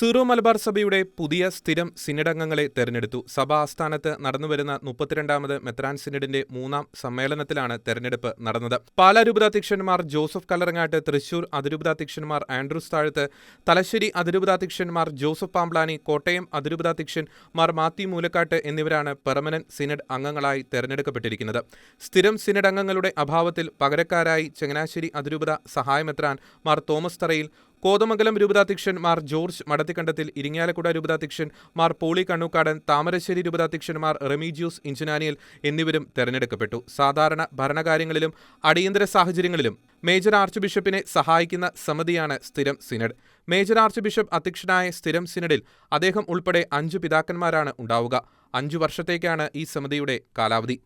Zero Malabar സഭയുടെ പുതിയ സ്ഥിരം സിനിഡംഗങ്ങളെ തെരഞ്ഞെടുത്തു. സഭാ ആസ്ഥാനത്ത് നടന്നുവരുന്ന മുപ്പത്തിരണ്ടാമത് മെത്രാൻ സിനഡിന്റെ മൂന്നാം സമ്മേളനത്തിലാണ് തെരഞ്ഞെടുപ്പ് നടന്നത്. പാലാ രൂപതാധ്യക്ഷന്മാർ ജോസഫ് കല്ലറങ്ങാട്ട് തൃശൂർ അതിരൂപതാധ്യക്ഷന്മാർ ആൻഡ്രൂസ് താഴത്ത് തലശ്ശേരി അതിരൂപതാധ്യക്ഷന്മാർ ജോസഫ് പാംബ്ലാനി കോട്ടയം അതിരൂപതാധ്യക്ഷൻ മാർ മാത്യു മൂലക്കാട്ട് എന്നിവരാണ് പെർമനന്റ് സിനഡ് അംഗങ്ങളായി തെരഞ്ഞെടുക്കപ്പെട്ടിരിക്കുന്നത്. സ്ഥിരം സിനഡ് അംഗങ്ങളുടെ അഭാവത്തിൽ പകരക്കാരായി ചങ്ങനാശ്ശേരി അതിരൂപത സഹായമെത്രാൻ മാർ തോമസ് തറയിൽ കോതമംഗലം രൂപതാധ്യക്ഷൻ മാർ ജോർജ് മടത്തിക്കണ്ടത്തിൽ ഇരിങ്ങാലക്കുട രൂപതാധ്യക്ഷൻ മാർ പോളി കണ്ണൂക്കാടൻ താമരശ്ശേരി രൂപതാധ്യക്ഷന്മാർ റെമീജിയൂസ് ഇഞ്ചനാനിയൽ എന്നിവരും തെരഞ്ഞെടുക്കപ്പെട്ടു. സാധാരണ ഭരണകാര്യങ്ങളിലും അടിയന്തര സാഹചര്യങ്ങളിലും മേജർ ആർച്ച് ബിഷപ്പിനെ സഹായിക്കുന്ന സമിതിയാണ് സ്ഥിരം സിനഡ്. മേജർ ആർച്ച് ബിഷപ്പ് അധ്യക്ഷനായ സ്ഥിരം സിനഡിൽ അദ്ദേഹം ഉൾപ്പെടെ അഞ്ച് പിതാക്കന്മാരാണ് ഉണ്ടാവുക. അഞ്ചു വർഷത്തേക്കാണ് ഈ സമിതിയുടെ കാലാവധി.